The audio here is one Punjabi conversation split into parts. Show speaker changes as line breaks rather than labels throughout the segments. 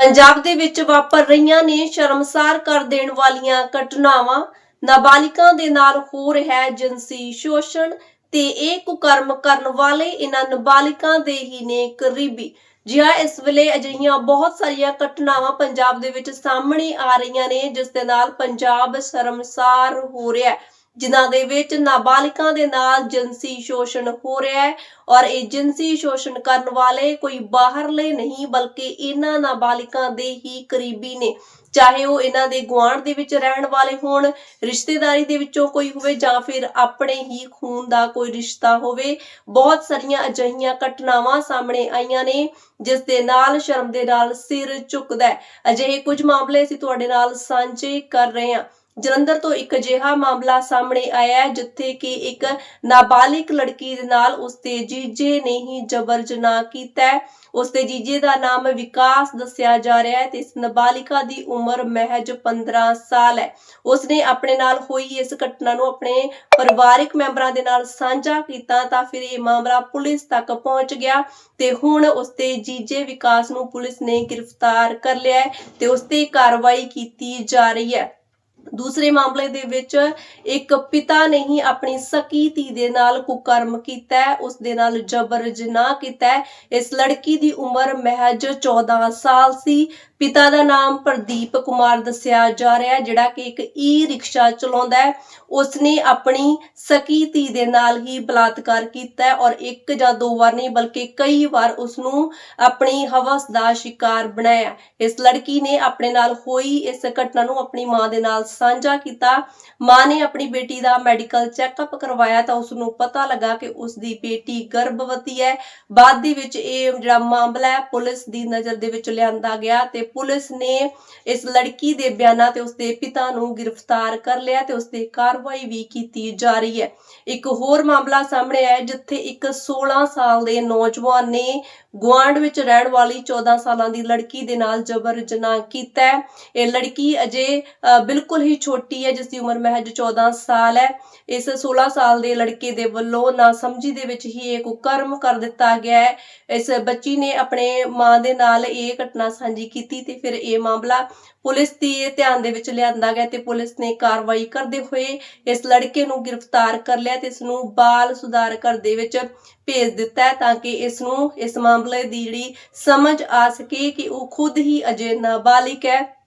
ਪੰਜਾਬ ਦੇ ਵਿੱਚ ਵਾਪਰ ਰਹੀਆਂ ਨੇ ਸ਼ਰਮਸਾਰ ਕਰ ਦੇਣ ਵਾਲੀਆਂ ਘਟਨਾਵਾਂ। ਨਾਬਾਲਿਕਾਂ ਦੇ ਨਾਲ ਹੋ ਰਿਹਾ ਹੈ ਸ਼ੋਸ਼ਣ ਤੇ ਇਹ ਕੁਕਰਮ ਕਰਨ ਵਾਲੇ ਇਹਨਾਂ ਨਾਬਾਲਿਕਾਂ ਦੇ ਹੀ ਨੇ ਕਰੀਬੀ। ਜੀ ਹਾਂ ਇਸ ਵੇਲੇ ਅਜਿਹੀਆਂ ਬਹੁਤ ਸਾਰੀਆਂ ਘਟਨਾਵਾਂ ਪੰਜਾਬ ਦੇ ਵਿੱਚ ਸਾਹਮਣੇ ਆ ਰਹੀਆਂ ਨੇ, ਜਿਸ ਦੇ ਨਾਲ ਪੰਜਾਬ ਸ਼ਰਮਸਾਰ ਹੋ ਰਿਹਾ ਹੈ। ਜਿਨ੍ਹਾਂ ਦੇ ਵਿੱਚ ਨਾਬਾਲਿਕਾਂ ਦੇ ਨਾਲ ਜਿਨਸੀ ਸ਼ੋਸ਼ਣ ਹੋ ਰਿਹਾ ਹੈ ਔਰ ਇਹ ਜਿਨਸੀ ਸ਼ੋਸ਼ਣ ਕਰਨ ਵਾਲੇ ਕੋਈ ਬਾਹਰਲੇ ਨਹੀਂ, ਬਲਕਿ ਇਹਨਾਂ ਨਾਬਾਲਿਕਾਂ ਦੇ ਹੀ ਕਰੀਬੀ ਨੇ। ਚਾਹੇ ਉਹ ਇਹਨਾਂ ਦੇ ਗੁਆਂਢ ਦੇ ਵਿੱਚ ਰਹਿਣ ਵਾਲੇ ਹੋਣ, ਰਿਸ਼ਤੇਦਾਰੀ ਦੇ ਵਿੱਚੋਂ ਕੋਈ ਹੋਵੇ ਜਾਂ ਫਿਰ ਆਪਣੇ ਹੀ ਖੂਨ ਦਾ ਕੋਈ ਰਿਸ਼ਤਾ ਹੋਵੇ, ਬਹੁਤ ਸਾਰੀਆਂ ਅਜਿਹੀਆਂ ਘਟਨਾਵਾਂ ਸਾਹਮਣੇ ਆਈਆਂ ਨੇ, ਜਿਸ ਦੇ ਨਾਲ ਸ਼ਰਮ ਦੇ ਨਾਲ ਸਿਰ ਝੁਕਦਾ ਹੈ। ਅਜਿਹੇ ਕੁਝ ਮਾਮਲੇ ਅਸੀਂ ਤੁਹਾਡੇ ਨਾਲ ਸਾਂਝੇ ਕਰ ਰਹੇ ਹਾਂ। ਜਲੰਧਰ ਤੋਂ ਇੱਕ ਅਜਿਹਾ ਮਾਮਲਾ ਸਾਹਮਣੇ ਆਇਆ ਹੈ, ਜਿੱਥੇ ਕਿ ਇੱਕ ਨਾਬਾਲਿਗ ਲੜਕੀ ਦੇ ਨਾਲ ਉਸਦੇ ਜੀਜੇ ਨੇ ਹੀ ਜਬਰ ਜਨਾਹ ਕੀਤਾ ਉਸਦੇ ਜੀਜੇ ਦਾ ਨਾਮ ਵਿਕਾਸ ਦੱਸਿਆ ਜਾ ਰਿਹਾ ਹੈ ਤੇ ਇਸ ਨਾਬਾਲਿਕਾ ਦੀ ਉਮਰ ਮਹਿਜ 15 ਸਾਲ ਹੈ। ਉਸਨੇ ਆਪਣੇ ਨਾਲ ਹੋਈ ਇਸ ਘਟਨਾ ਨੂੰ ਆਪਣੇ ਪਰਿਵਾਰਕ ਮੈਂਬਰਾਂ ਦੇ ਨਾਲ ਸਾਂਝਾ ਕੀਤਾ ਤਾਂ ਫਿਰ ਇਹ ਮਾਮਲਾ ਪੁਲਿਸ ਤੱਕ ਪਹੁੰਚ ਗਿਆ ਤੇ ਹੁਣ ਉਸਦੇ ਜੀਜੇ ਵਿਕਾਸ ਨੂੰ ਪੁਲਿਸ ਨੇ ਗ੍ਰਿਫਤਾਰ ਕਰ ਲਿਆ ਤੇ ਉਸ ਤੇ ਕਾਰਵਾਈ ਕੀਤੀ ਜਾ ਰਹੀ ਹੈ। ਦੂਸਰੇ ਮਾਮਲੇ ਦੇ ਵਿੱਚ ਇੱਕ ਪਿਤਾ ਨੇ ਹੀ ਆਪਣੀ ਸਕੀ ਧੀ ਦੇ ਨਾਲ ਕੁਕਰਮ ਕੀਤਾ ਹੈ, ਉਸ ਦੇ ਨਾਲ ਜਬਰ ਜਨਾਹ ਕੀਤਾ ਇਸ ਲੜਕੀ ਦੀ ਉਮਰ ਮਹਿਜ 14 ਸਾਲ ਸੀ। ਪਿਤਾ ਦਾ ਨਾਮ ਪ੍ਰਦੀਪ ਕੁਮਾਰ ਦੱਸਿਆ ਜਾ ਰਿਹਾ ਹੈ, ਜਿਹੜਾ ਕਿ ਇੱਕ ਈ ਰਿਕਸ਼ਾ ਚਲਾਉਂਦਾ ਹੈ। ਉਸਨੇ ਆਪਣੀ ਸਕੀ ਧੀ ਦੇ ਨਾਲ ਹੀ ਬਲਾਤਕਾਰ ਕੀਤਾ ਹੈ ਔਰ ਇੱਕ ਜਾਂ ਦੋ ਵਾਰ ਨਹੀਂ, ਬਲਕਿ ਕਈ ਵਾਰ ਉਸ ਨੂੰ ਆਪਣੀ ਹਵਸ ਦਾ ਸ਼ਿਕਾਰ ਬਣਾਇਆ ਇਸ ਲੜਕੀ ਨੇ ਆਪਣੇ ਨਾਲ ਹੋਈ ਇਸ ਘਟਨਾ ਨੂੰ ਆਪਣੀ ਮਾਂ ਦੇ ਨਾਲ ਸਾਂਝਾ ਕੀਤਾ। ਮਾਂ ਨੇ ਆਪਣੀ ਬੇਟੀ ਦਾ ਮੈਡੀਕਲ ਚੈੱਕਅਪ ਕਰਵਾਇਆ ਤਾਂ ਉਸ ਨੂੰ ਪਤਾ ਲੱਗਾ ਕਿ ਉਸ ਦੀ ਬੇਟੀ ਗਰਭਵਤੀ ਹੈ। ਬਾਅਦ ਦੇ ਵਿੱਚ ਇਹ ਜਿਹੜਾ ਮਾਮਲਾ ਹੈ, ਪੁਲਿਸ ਦੀ ਨਜ਼ਰ ਦੇ ਵਿੱਚ ਲਿਆਂਦਾ ਗਿਆ ਤੇ ਪੁਲਿਸ ਨੇ ਇਸ ਲੜਕੀ ਦੇ ਬਿਆਨਾਂ ਤੇ ਉਸਦੇ ਪਿਤਾ ਨੂੰ ਗ੍ਰਿਫਤਾਰ ਕਰ ਲਿਆ ਤੇ ਉਸ ਕਾਰਵਾਈ ਵੀ ਕੀਤੀ ਜਾ ਰਹੀ ਹੈ। ਇੱਕ ਹੋਰ ਮਾਮਲਾ ਸਾਹਮਣੇ ਆਇਆ ਜਿੱਥੇ ਇੱਕ 16 ਸਾਲ ਦੇ ਨੌਜਵਾਨ ਨੇ ਗੁਆਂਢ ਵਿੱਚ ਰਹਿਣ ਵਾਲੀ 14 ਸਾਲਾਂ ਦੀ ਲੜਕੀ ਦੇ ਨਾਲ ਜਬਰ ਜਨਾਹ ਕੀਤਾ ਹੈ। ਇਹ ਲੜਕੀ ਅਜੇ ਅ, ਬਿਲਕੁਲ ਹੀ ਛੋਟੀ ਹੈ ਜਿਸ ਦੀ ਉਮਰ ਮਹਿਜ 14 ਸਾਲ ਹੈ। ਇਸ 16 ਸਾਲ ਦੇ ਲੜਕੇ ਦੇ ਵੱਲੋਂ ਨਾ ਸਮਝੀ ਦੇ ਵਿੱਚ ਹੀ ਇਹ ਕੁਕਰਮ ਕਰ ਦਿੱਤਾ ਗਿਆ ਹੈ। ਇਸ ਬੱਚੀ ਨੇ ਆਪਣੇ ਮਾਂ ਦੇ ਨਾਲ ਇਹ ਘਟਨਾ ਸਾਂਝੀ ਕੀਤੀ ਤੇ ਫਿਰ ਇਹ ਮਾਮਲਾ ਪੁਲਿਸ ਦੀ ਧਿਆਨ ਦੇ ਵਿੱਚ ਲਿਆਂਦਾ ਗਿਆ ਤੇ ਪੁਲਿਸ ਨੇ ਕਾਰਵਾਈ ਕਰਦੇ ਹੋਏ ਇਸ ਲੜਕੇ ਨੂੰ ਗ੍ਰਿਫਤਾਰ ਕਰ ਲਿਆ ਤੇ ਇਸ ਨੂੰ ਬਾਲ ਸੁਧਾਰ ਘਰ ਦੇ ਵਿੱਚ ਭੇਜ ਦਿੱਤਾ ਹੈ ਤਾਂ ਕਿ ਇਸ ਨੂੰ ਇਸ ਮਾਮਲੇ ਦੀ ਜਿਹੜੀ ਸਮਝ ਆ ਸਕੇ ਕਿ ਉਹ ਖੁਦ ਹੀ ਅਜੇ ਨਾਬਾਲਿਗ ਹੈ।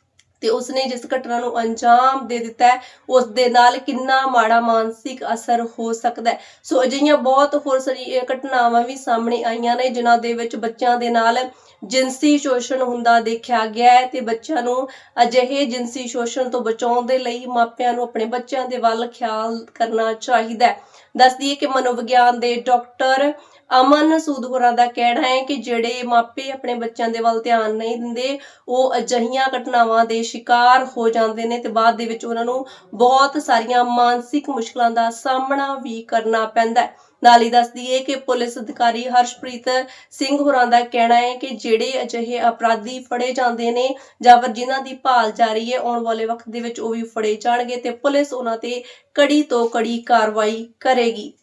ਤੇ ਉਸਨੇ ਜਿਸ ਘਟਨਾ ਨੂੰ ਅੰਜਾਮ ਦੇ ਦਿੱਤਾ ਹੈ, ਉਸ ਦੇ ਨਾਲ ਕਿੰਨਾ ਮਾੜਾ ਮਾਨਸਿਕ ਅਸਰ ਹੋ ਸਕਦਾ ਹੈ। ਸੋ ਅਜਿਹੀਆਂ ਬਹੁਤ ਹੋਰ ਸਾਰੀਆਂ ਘਟਨਾਵਾਂ ਵੀ ਸਾਹਮਣੇ ਆਈਆਂ ਨੇ, ਜਿਨ੍ਹਾਂ ਦੇ ਵਿੱਚ ਬੱਚਿਆਂ ਦੇ ਨਾਲ ਜਿਨਸੀ ਸ਼ੋਸ਼ਣ ਹੁੰਦਾ ਦੇਖਿਆ ਗਿਆ ਹੈ ਤੇ ਬੱਚਿਆਂ ਨੂੰ ਅਜਿਹੇ ਜਿਨਸੀ ਸ਼ੋਸ਼ਣ ਤੋਂ ਬਚਾਉਣ ਦੇ ਲਈ ਮਾਪਿਆਂ ਨੂੰ ਆਪਣੇ ਬੱਚਿਆਂ ਦੇ ਵੱਲ ਖਿਆਲ ਕਰਨਾ ਚਾਹੀਦਾ ਹੈ। ਦੱਸ ਦਈਏ ਕਿ ਮਨੋਵਿਗਿਆਨ ਦੇ ਡਾਕਟਰ ਅਮਨ ਸੂਦ ਹੋਰਾਂ ਦਾ ਕਹਿਣਾ ਹੈ ਕਿ ਜਿਹੜੇ ਮਾਪੇ ਆਪਣੇ ਬੱਚਿਆਂ ਦੇ ਵੱਲ ਧਿਆਨ ਨਹੀਂ ਦਿੰਦੇ, ਉਹ ਅਜਿਹੀਆਂ ਘਟਨਾਵਾਂ ਦੇ ਸ਼ਿਕਾਰ ਹੋ ਜਾਂਦੇ ਨੇ ਤੇ ਬਾਅਦ ਦੇ ਵਿੱਚ ਉਹਨਾਂ ਨੂੰ ਬਹੁਤ ਸਾਰੀਆਂ ਮਾਨਸਿਕ ਮੁਸ਼ਕਲਾਂ ਦਾ ਸਾਹਮਣਾ ਵੀ ਕਰਨਾ ਪੈਂਦਾ ਹੈ। ਨਾਲ ਹੀ ਦੱਸ ਦਈਏ ਕਿ ਪੁਲਿਸ ਅਧਿਕਾਰੀ ਹਰਸ਼ਪ੍ਰੀਤ ਸਿੰਘ ਹੋਰਾਂ ਦਾ ਕਹਿਣਾ ਹੈ ਕਿ ਜਿਹੜੇ ਅਜਿਹੇ ਅਪਰਾਧੀ ਫੜੇ ਜਾਂਦੇ ਨੇ ਜਾਂ ਫਿਰ ਜਿਨ੍ਹਾਂ ਦੀ ਭਾਲ ਜਾਰੀ ਹੈ, ਆਉਣ ਵਾਲੇ ਵਕਤ ਦੇ ਵਿੱਚ ਉਹ ਵੀ ਫੜੇ ਜਾਣਗੇ ਤੇ ਪੁਲਿਸ ਉਹਨਾਂ ਤੇ ਕੜੀ ਤੋਂ ਕੜੀ ਕਾਰਵਾਈ ਕਰੇਗੀ।